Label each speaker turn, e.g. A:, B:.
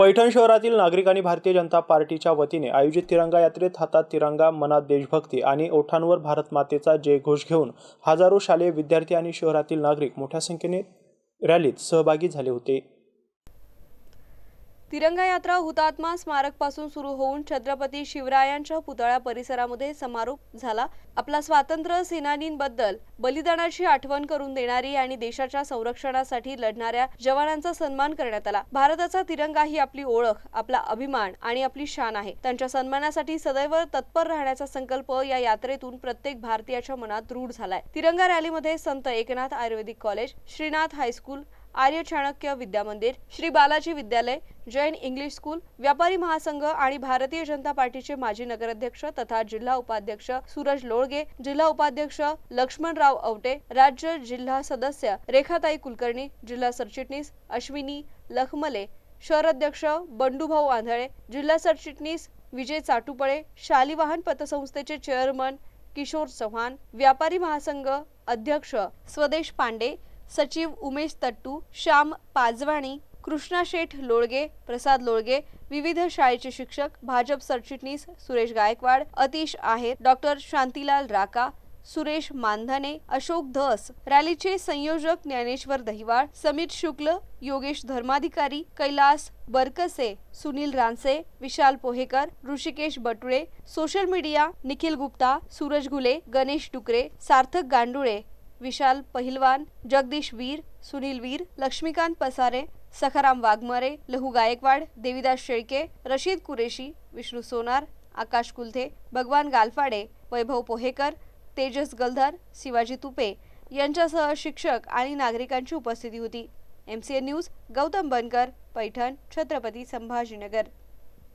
A: पैठण शहरातील नागरिकांनी भारतीय जनता पार्टीच्या वतीने आयोजित तिरंगा यात्रेत हातात तिरंगा मनात देशभक्ती आणि ओठांवर भारत मातेचा जयघोष घेऊन हजारो शालेय विद्यार्थी आणि शहरातील नागरिक मोठ्या संख्येने रॅलीत सहभागी झाले होते.
B: तिरंगा यात्रा हुतात्मा स्मारकपासून सुरू होऊन छत्रपती शिवरायांच्या पुतळ्या परिसरामध्ये समारोप झाला. आपला स्वातंत्र्य सेनानींबद्दल बलिदानाची आठवण करून देणारी आणि देशाच्या संरक्षणासाठी लढणाऱ्या जवानांचा सन्मान करण्यात आला. भारताचा तिरंगा ही आपली ओळख आपला अभिमान आणि आपली शान आहे. त्यांच्या सन्मानासाठी सदैव तत्पर राहण्याचा संकल्प या यात्रेतून प्रत्येक भारतीयाच्या मनात दृढ झालाय. तिरंगा रॅलीमध्ये Sant Eknath ayurvedic college Shrinath high school Arya Chanakya Vidya Mandir Shri Balaji विद्यालय जैन इंग्लिश स्कूल व्यापारी महासंघ आणि भारतीय जनता पार्टीचे माजी नगराध्यक्ष तथा जिल्हा उपाध्यक्ष सूरज लोळगे जिल्हा उपाध्यक्ष लक्ष्मणराव अवटे राज्य जिल्हा सदस्य रेखाताई कुलकर्णी जिल्हा सरचिटणीस अश्विनी लखमले शहराध्यक्ष बंडूभाऊ आंधळे जिल्हा सरचिटणीस विजय चाटुपळे शालिवाहन पतसंस्थेचे चेअरमन किशोर चव्हाण व्यापारी महासंघ अध्यक्ष स्वदेश पांडे सचिव उमेश तट्टू श्याम पाजवाणी कृष्णा शेठ लोळगे प्रसाद लोळगे विविध शाळेचे शिक्षक भाजप सरचिटणीस सुरेश गायकवाड अतिश आहेर डॉक्टर शांतीलाल राका सुरेश मानधने अशोक धस रॅलीचे संयोजक ज्ञानेश्वर दहिवाळ समीर शुक्ल योगेश धर्माधिकारी कैलास बरकसे सुनील रानसे विशाल पोहेकर ऋषिकेश बटुळे सोशल मीडिया निखिल गुप्ता सूरज घुले गणेश डुकरे सार्थक गांडुळे विशाल पहिलवान जगदीश वीर सुनील वीर लक्ष्मीकांत पसारे सखाराम वाघमारे लहू गायकवाड देविदास शेळके रशीद कुरेशी विष्णू सोनार आकाश कुलथे भगवान गालफाडे वैभव पोहेकर तेजस गलधर शिवाजी तुपे यांच्यासह शिक्षक आणि नागरिकांची उपस्थिती होती. M C N news Gautam Bankar Paithan Chhatrapati Sambhajinagar.